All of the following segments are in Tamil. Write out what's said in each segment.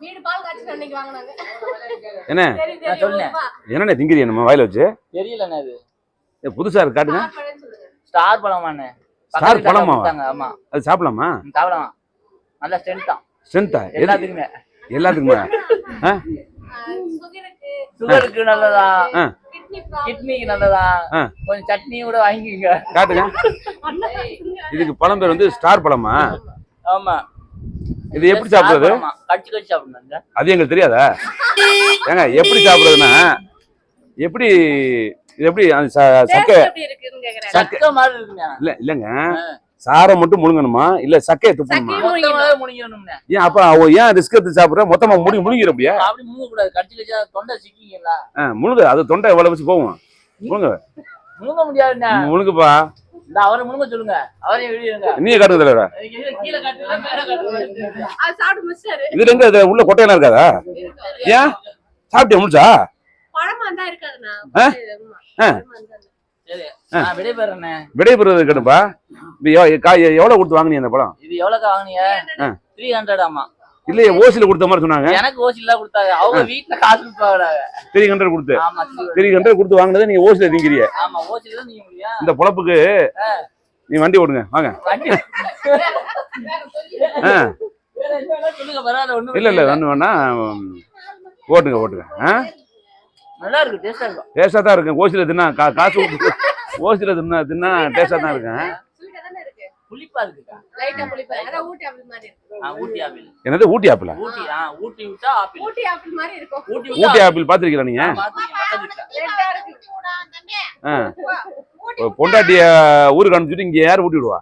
வீடு பால் காய்ச்சி அன்னைக்கு வாங்கினாங்க. என்ன? நான் சொன்னேன். என்னண்ணே திங்கிறியா நம்ம வாயில வச்சு? தெரியலண்ணே அது. ஏ, புதுசா இருக்கு காட்டுங்க. ஸ்டார் பழம்னு சொல்லுங்க. ஸ்டார் பழமாண்ணே. ஸ்டார் பழமாவா? ஆமா. அது சாப்பிடலாமா? சாப்பிடலாம். நல்ல ஸ்ட்ரென்த் தான். ஸ்ட்ரென்த்தா எல்லாத்துக்குமே. எல்லாத்துக்குமா? ஆ சுகருக்கு. சுகருக்கு நல்லதா? கிட்னிக்கு நல்லதா? ஆ. கொஞ்சம் சட்னி கூட வாங்கிக்கோங்க. காட்டுங்க. இதுக்கு பழம் பேர் வந்து ஸ்டார் பழமா? ஆமா. இது எப்படி சாப்பிடுறது? ஆமா கடிச்சு கடிச்சு சாப்பிடணுங்க அது எங்களுக்கு தெரியாதா? ஏங்க எப்படி சாப்பிடுறதுன்னா எப்படி இது எப்படி சக்கை? எப்படி இருக்குன்னு கேக்குறேன் சக்க இல்ல இல்லங்க. சாரை மட்டும் முழுங்கணுமா? இல்ல சக்கையை துப்பணுமா? ஏன் அப்ப அவ ஏன் ரிஸ்க் எடுத்து சாப்பிடுற? மொத்தமா முடி முழுங்கிற அப்படியே. அப்படி மூங்க கூடாது கடிச்சு கடிச்சா தொண்டை சிக்கிங்களா ஆ, முழுங்கு அது தொண்டை எவ்வளவு வச்சு போகும்? முழுங்க. முழுங்க முடியாதுண்ணே முழுங்குப்பா. இந்த அவரை முழுங்க சொல்லுங்க. அவரையும் வெளியிடுங்க நீயே காட்டுங்க தலைவர சாப்பிட்டு இதுல எங்க இது உள்ள கொட்டையெல்லாம் இருக்காதா? ஏன்? சாப்பிட்டியா முடிச்சா? விடைபெறுவது கேட்டுப்பா. எவ்வளவு கொடுத்து வாங்குனீங்க அந்த பழம்? இது எவ்வளவுக்கா வாங்குனீங்க? ஆ. த்ரீ ஹண்ட்ரட் ஆமா. இல்லையே ஓசில கொடுத்த மாதிரி சொன்னாங்க. எனக்கு ஓசில கொடுத்தாங்க. அவங்க வீட்டுல காசு கொடுப்பாங்க த்ரீ ஹண்ட்ரட் கொடுத்து. Three hundred. கொடுத்து வாங்கினதை நீங்க ஓசில திங்கிறீங்க ஆமா ஓசில நீங்க இந்த பொழப்புக்கு நீ வண்டி ஓடுங்க வாங்க. இல்ல இல்ல ஒண்ணு வேணா ஓட்டுங்க ஓட்டுங்க. நல்லா இருக்கு டேஸ்டா இருக்கும். டேஸ்டா தான் இருக்கும் ஓசில தின்னா காசு ஓசில தின்னா தின்னா டேஸ்டா தான் இருக்கும் ஸ்வீட்டா தானே இருக்கு புளிப்பா இருக்குக்கா லைட்டா புளிப்பா. அதான் ஊட்டி ஆப்பிள் மாதிரி இருக்கு. ஆ, ஊட்டி ஆப்பிள். என்னது ஊட்டி ஆப்பிளா? ஊட்டி ஆ ஊட்டி விட்டா ஆப்பிள். ஊட்டி ஆப்பிள் மாதிரி இருக்கும். ஊட்டி ஆப்பிள். பாத்திருக்கீங்களா நீங்க. ரெட்டா இருக்கு. பொண்டாட்டிய ஊருக்கு அனுப்பிச்சுட்டு இங்க யார் ஊட்டி விடுவா?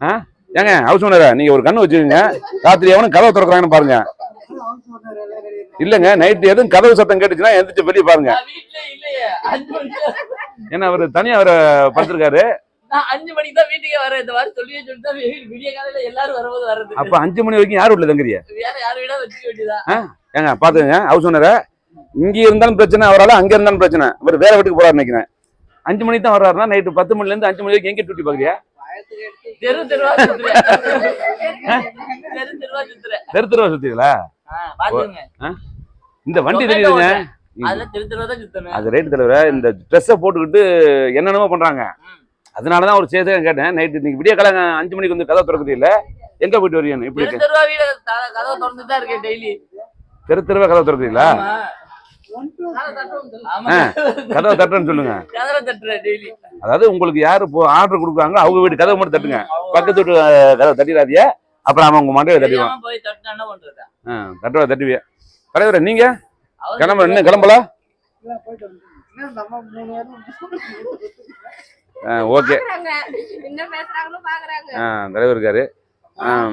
ஆ? ஏங்க ஹவுஸ் ஓனரா நீங்க ஒரு கண்ணு வச்சுக்கோங்க ராத்திரி எவனும் கதவை திறக்கிறாங்கன்னு பாருங்க. இல்லங்க நைட்டு எதுவும் கதவு சத்தம் கேட்டுச்சுன்னா எந்திரிச்சு வெளியே பாருங்க. ஏன்னா அவர் தனியா அவரை படுத்திருக்காரு. நான் அஞ்சு மணிக்கு தான் வீட்டுக்கே வரேன். இந்த மாதிரி சொல்லியே சொல்லிட்டு தான் விடிய காலையில எல்லாரும் வரும்போது வர்றது. அப்ப அஞ்சு மணி வரைக்கும் யார் வீட்டுல தங்குறிய? வேற யார் வீடா வச்சுக்க வேண்டியதா? ஏங்க பாத்துங்க ஹவுஸ் ஓனரை இங்க இருந்தாலும் பிரச்சனை அவரால அங்க இருந்தாலும் பிரச்சனை. இவர் வேற வீட்டுக்கு போறாரு நினைக்கிறேன். அஞ்சு மணிக்கு தான் வர்றாருன்னா நைட்டு பத்து மணில இருந்து அஞ்சு மணி வரைக்கும் எங்க டூட்டி பாக்குறியா? தெரு தெருவா சுத்துறேன். தெரு தெருவா பாத்துக்கங்க. இந்த வண்டி தெரியுதுங்க. அது ரேட்டு தலைவர இந்த ட்ரெஸ்ஸை போட்டுக்கிட்டு என்னென்னமோ பண்றாங்க. ம். அதனாலதான் ஒரு சேர்த்து கேட்டேன். நைட்டு இன்னைக்கு விடிய காலம் அஞ்சு மணிக்கு வந்து கதை திறக்குது இல்ல? எங்க போயிட்டு வரீங்க இப்படி தெரு இருக்கு? தெருவா வீடு த- கதவை திறந்துட்டு தான் இருக்கேன் டெய்லி. தெரு தெருவா கதை திறக்குறீங்களா. கதவை தட்டுறேன்னு சொல்லுங்க. கதவை தட்டுறேன் டெய்லி. அதாவது உங்களுக்கு யாரு ஆர்டர் கொடுக்குறாங்களோ அவங்க வீட்டு கதவை மட்டும் தட்டுங்க. பக்கத்து வீட்டு கதவை தட்டிடாதீங்க. அப்புறம் அவன் உங்க மண்டையை தட்டிடுவான் தட்டுவா தட்டுவிய? தலைவரே நீங்க? கிளம்ப இன்னும் கிளம்பலாம் ஓகே. பாக்குறாங்க. என்ன பேசுறாங்களோ பாக்குறாங்க. தலைவர் இருக்காரு. ஆ.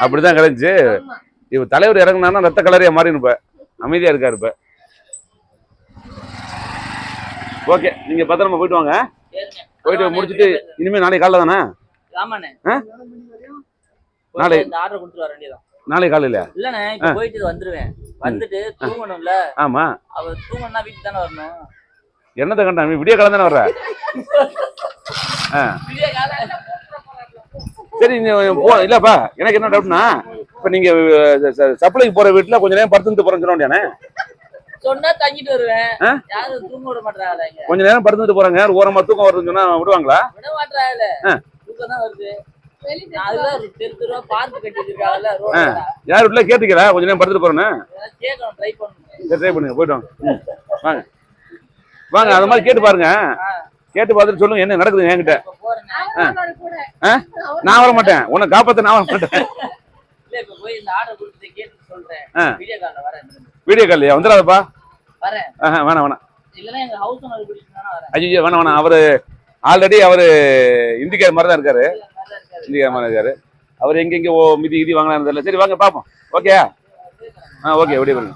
அப்படிதான் கிடைச்சு. இப்ப தலைவர் இறங்குனாருன்னா ரத்த கலரையா மாறி இப்ப. அமைதியா இருக்காரு இப்ப. ஓகே நீங்க பத்திரமா போயிட்டு வாங்க. போயிட்டு முடிச்சிட்டு இனிமே நாளைக்கு காலைல தானே? ஆ? நாளை- இந்த ஆர்டர் கொடுத்துட்டு வர வேண்டியதான் நாளைக்கு காலையில? இல்லண்ணே இப்ப போயிட்டு வந்துருவேன். வந்துட்டு தூங்கணும்ல. ஆமா. அவர் தூங்கணும்னா வீட்டுக்கு தானே வரணும். என்னத்தை கண்டா விடிய காலம் தானே வர்ற? ஆ. விடிய காலையில சரி நீ போ இல்லப்பா எனக்கு என்ன டவுட்னா இப்ப நீங்க சப்ளைக்கு போற வீட்டுல கொஞ்ச நேரம் படுத்து போறேன்னு சொல்ல வேண்டியானே சொன்னா தங்கிட்டு வருவேன்? யாரும் தூங்க விட மாட்டாங்க கொஞ்ச நேரம் படுத்துட்டு போறாங்க ஓரமா தூக்கம் வருதுன்னு சொன்னா விடுவாங்களா? விட மாட்டாங்கல்ல ஆ. தூக்கம் தான் வருது. யார் வீட்டுல கேட்டுக்கல? கொஞ்ச நேரம் படுத்துட்டு போறேன்னு ட்ரை பண்ணுங்க. போயிட்டு வாங்க ம், வாங்க. வாங்க அது மாதிரி கேட்டு பாருங்க. கேட்டு பார்த்துட்டு சொல்லுங்க என்ன நடக்குது என்கிட்ட? நான் வர மாட்டேன். உன்னை காப்பாத்த நான் வர மாட்டேன். இல்ல இப்ப போய் இந்த ஆர்டர் கொடுத்து கேட்டு சொல்றேன். ஆ. வீடியோ கால்ல வரேன். வீடியோ கால்லையா வந்துடாதப்பா. வேணாம் வேணாம். ஐயோ வேணாம் வேணாம். அவரு ஆல்ரெடி அவரு இந்திக்கார மாதிரி தான் இருக்காரு இந்தியா மாதிரி இருக்காரு அவர் எங்கெங்கே ஓ மிதி இது வாங்கலாம் தெரியல. சரி வாங்க பார்ப்போம் ஓகே ஆ ஓகே அப்படியே பாருங்க